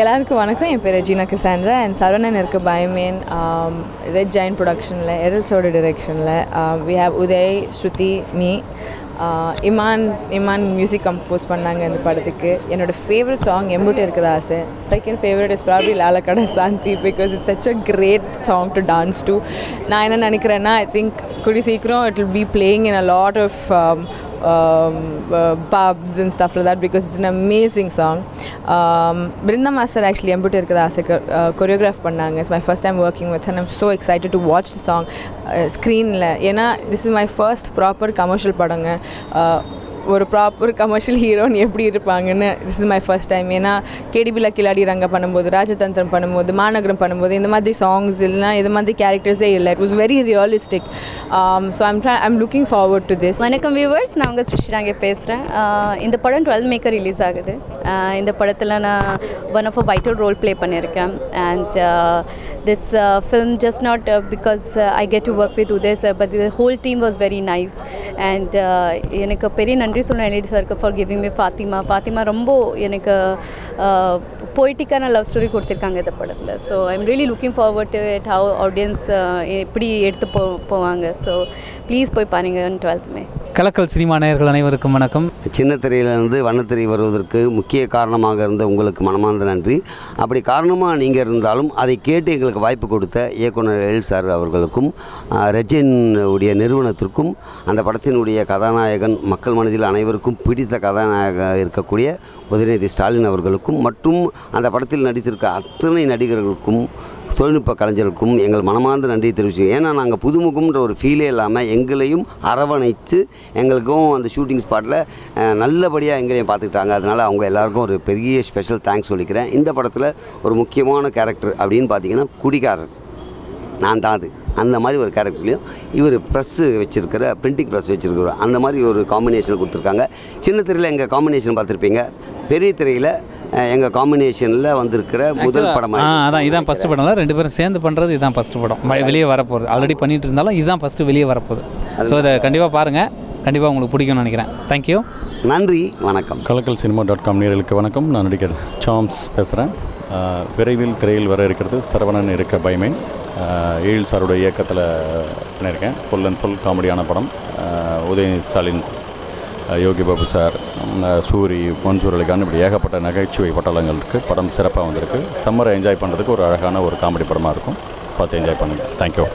எல்லாருக்கும் வணக்கம். என் பேர் ரெஜினா கசாண்ட்ரா அண்ட் சரவணன் இருக்க பயமேன் ரெட் ஜாயின் ப்ரொடக்ஷனில் எரல்ஸோட டிரெக்ஷனில் we have Uday Shruti me Imman Imman music compose பண்ணாங்க இந்த படத்துக்கு. என்னோடய ஃபேவரட் சாங் எம்புட்டு இருக்குது ஆசை. Second favourite is probably Lalakkadai Santhi because it's such a great song to dance to நான் என்ன நினைக்கிறேன்னா ஐ திங்க் கூடி சீக்கிரம் it will be playing in a lot of um, uh, pubs and stuff like that because it's an amazing song. Um, Brinda Master actually Embut Irkada Ase choreograph பண்ணாங்க It's my first time working with her and I'm so excited to watch the song uh, screenல ஏன்னா this is my first proper commercial படங்க uh, ஒரு proper commercial ஹீரோன்னு எப்படி இருப்பாங்கன்னு this is my first time ஏன்னா கேடிபில கிலாடி ரங்க பண்ணும்போது ராஜதந்திரம் பண்ணும்போது மாநகரம் பண்ணும்போது இந்த மாதிரி சாங்ஸ் இல்லைனா இது மாதிரி கேரக்டர்ஸே இல்லை. It was very realistic so I'm try I'm looking forward to this வணக்கம் வியூவர்ஸ் நான் உங்கள் ஸ்ருஷ்டிராங்க பேசுகிறேன் இந்த படம் டுவெல் மேக்கர் ரிலீஸ் ஆகுது. இந்த படத்தில் நான் one of a vital role play பண்ணியிருக்கேன். And this film just not because I get to work with Uday sir but whole team was very nice and எனக்கு பெரிய நன்றி சொல்லணும் எல்இடி சாருக்கு for giving me Fathima. Fathima ரொம்ப எனக்கு போய்ட்டிக்கான லவ் ஸ்டோரி கொடுத்துருக்காங்க இந்த படத்தில். So I am really looking forward to it how audience எப்படி எடுத்து போ போவாங்க. ஸோ ப்ளீஸ் போய் பாருங்க டுவெல்த்துமே கலக்கல் சினிமா நேயர்கள் அனைவருக்கும் வணக்கம். சின்ன திரையிலிருந்து வண்ணத்திரை வருவதற்கு முக்கிய காரணமாக இருந்த உங்களுக்கு மனமார்ந்த நன்றி. அப்படி காரணமாக நீங்கள் இருந்தாலும் அதை கேட்டு எங்களுக்கு வாய்ப்பு கொடுத்த இயக்குனர் எல் சார் அவர்களுக்கும் ஆஹ், ரெஜின் உடைய நிறுவனத்திற்கும் அந்த படத்தினுடைய கதாநாயகன் மக்கள் மனதில் அனைவருக்கும் பிடித்த கதாநாயகாக இருக்கக்கூடிய உதயநிதி ஸ்டாலின் அவர்களுக்கும் மற்றும் அந்த படத்தில் நடித்திருக்க அத்தனை நடிகர்களுக்கும் தொழில்நுட்ப கலைஞருக்கும் எங்கள் மனமார்ந்த நன்றியை தெரிவிச்சு ஏன்னா நாங்கள் புதுமுகம்ன்ற ஒரு ஃபீலே இல்லாமல் எங்களையும் அரவணைத்து எங்களுக்கும் அந்த ஷூட்டிங் ஸ்பாட்டில் நல்லபடியாக எங்களையும் பார்த்துக்கிட்டாங்க. அதனால் அவங்க எல்லாருக்கும் ஒரு பெரிய ஸ்பெஷல் தேங்க்ஸ் சொல்லிக்கிறேன். இந்த படத்தில் ஒரு முக்கியமான கேரக்டர் அப்படின்னு பார்த்தீங்கன்னா குடிகாரர். நான் தான் அது. அந்த மாதிரி ஒரு கேரக்டர்லையும் இவர் ப்ரெஸ்ஸு வச்சுருக்கிற பிரிண்டிங் ப்ரெஸ் வச்சுருக்கிற அந்த மாதிரி ஒரு காம்பினேஷன் கொடுத்துருக்காங்க. சின்ன திரையில் எங்கள் காம்பினேஷன் பார்த்துருப்பீங்க. பெரிய திரையில் எங்கள் காம்பினேஷனில் வந்திருக்கிற முதல் ஆ படமாக அதான் இதான் ஃபஸ்ட்டு படம். ரெண்டு பேரும் சேர்ந்து பண்ணுறது இதுதான் ஃபஸ்ட்டு படம். வெளியே வரப்போகுது. ஆல்ரெடி பண்ணிட்டு இருந்தாலும் இதுதான் ஃபஸ்ட்டு வெளியே வரப்போகுது. ஸோ இதை கண்டிப்பாக பாருங்கள் கண்டிப்பாக உங்களுக்கு பிடிக்கும்னு நினைக்கிறேன். தேங்க்யூ நன்றி வணக்கம். கலக்கல் சினிமா டாட் காம் நேர்களுக்கு வணக்கம். நான் நடிகர் சாம்ஸ் பேசுகிறேன் விரைவில் திரையில் வர இருக்கிறது சரவணன் இருக்க பயமேன் ஏழு சாரோட இயக்கத்தில் பண்ணியிருக்கேன். ஃபுல் அண்ட் ஃபுல் காமெடியான படம். உதயநிதி ஸ்டாலின் யோகி பாபு சார் சூரி மன்சூர் அலிகான் இப்படி ஏகப்பட்ட நகைச்சுவை பட்டலங்கள் இருக்குது படம் சிறப்பாக வந்திருக்கு. சம்மரை என்ஜாய் பண்ணுறதுக்கு ஒரு அழகான ஒரு காமெடி படமாக இருக்கும். பார்த்து என்ஜாய் பண்ணுங்கள் தேங்க்யூ